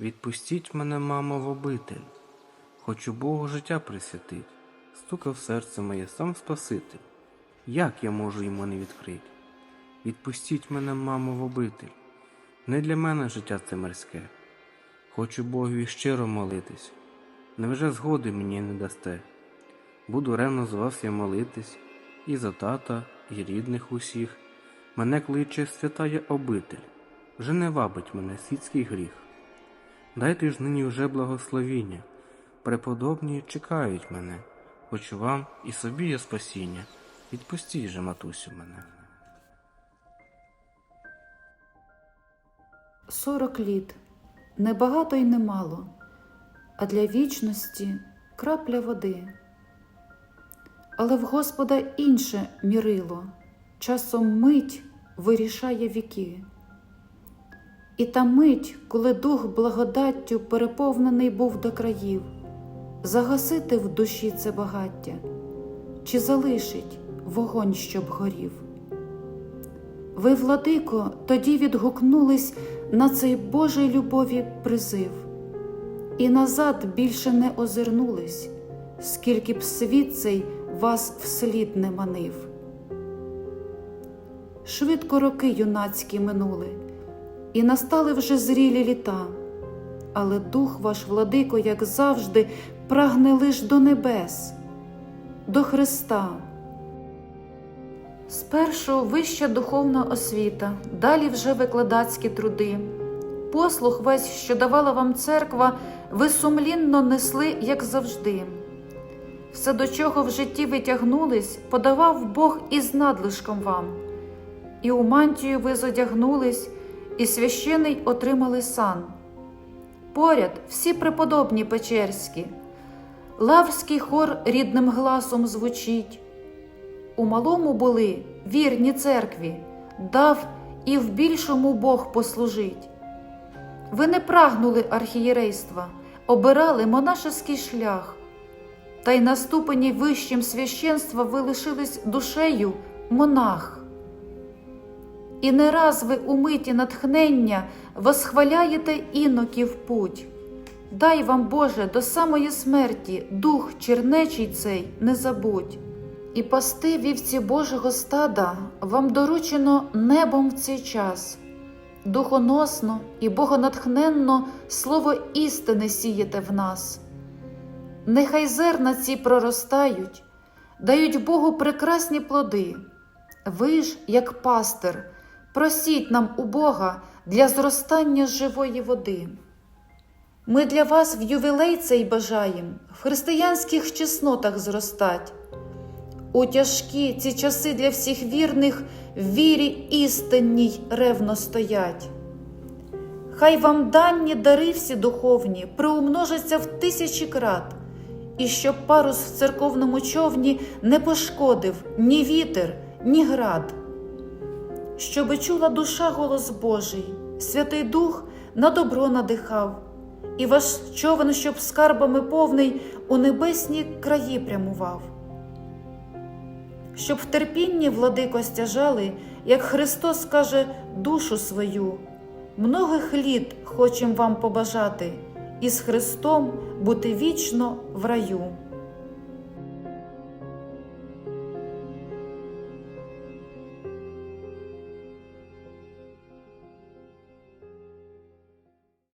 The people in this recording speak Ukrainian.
Відпустіть мене, мамо, в обитель, хочу Богу життя присвятить, стукав серце моє сам Спаситель. Як я можу йому не відкрить? Відпустіть мене, мамо, в обитель. Не для мене життя це мирське. Хочу Богові щиро молитись. Невже згоди мені не дасте? Буду ревно з вас я молитись, і за тата, і рідних усіх. Мене кличе святая обитель, вже не вабить мене світський гріх. Дайте ж нині вже благословіння, преподобні чекають мене, хочу вам і собі є спасіння. Відпустіть же, матусю, мене. Сорок літ небагато й немало, а для вічності крапля води. Але в Господа інше мірило, часом мить вирішає віки. І та мить, коли дух благодаттю переповнений був до країв, загасити в душі це багаття, чи залишить вогонь, щоб горів. Ви, владико, тоді відгукнулись на цей Божий любові призив, і назад більше не озирнулись, скільки б світ цей вас вслід не манив. Швидко роки юнацькі минули, і настали вже зрілі літа, але дух ваш, владико, як завжди, прагне лиш до небес, до Христа. Спершу вища духовна освіта, далі вже викладацькі труди. Послух весь, що давала вам церква, ви сумлінно несли, як завжди. Все, до чого в житті витягнулись, подавав Бог із надлишком вам. І у мантію ви зодягнулись, і священий отримали сан. Поряд всі преподобні печерські, лавський хор рідним гласом звучить. У малому були вірні церкві, дав і в більшому Бог послужить. Ви не прагнули архієрейства, обирали монашеський шлях, та й на ступені вищим священства ви лишились душею монах. І не раз ви у миті натхнення восхваляєте іноків путь. Дай вам, Боже, до самої смерті дух чернечий цей не забудь. І пасти вівці Божого стада вам доручено небом в цей час. Духоносно і богонатхненно слово істини сієте в нас. Нехай зерна ці проростають, дають Богу прекрасні плоди. Ви ж, як пастир, просіть нам у Бога для зростання живої води. Ми для вас в ювілей цей бажаєм, в християнських чеснотах зростать. У тяжкі ці часи для всіх вірних в вірі істинній ревно стоять. Хай вам дані дари всі духовні приумножаться в тисячі крат, і щоб парус в церковному човні не пошкодив ні вітер, ні град. Щоби чула душа голос Божий, Святий Дух на добро надихав, і ваш човен, щоб скарбами повний у небесні краї прямував щоб в терпінні владико стяжали, як Христос каже, душу свою. Многих літ хочем вам побажати і з Христом бути вічно в раю.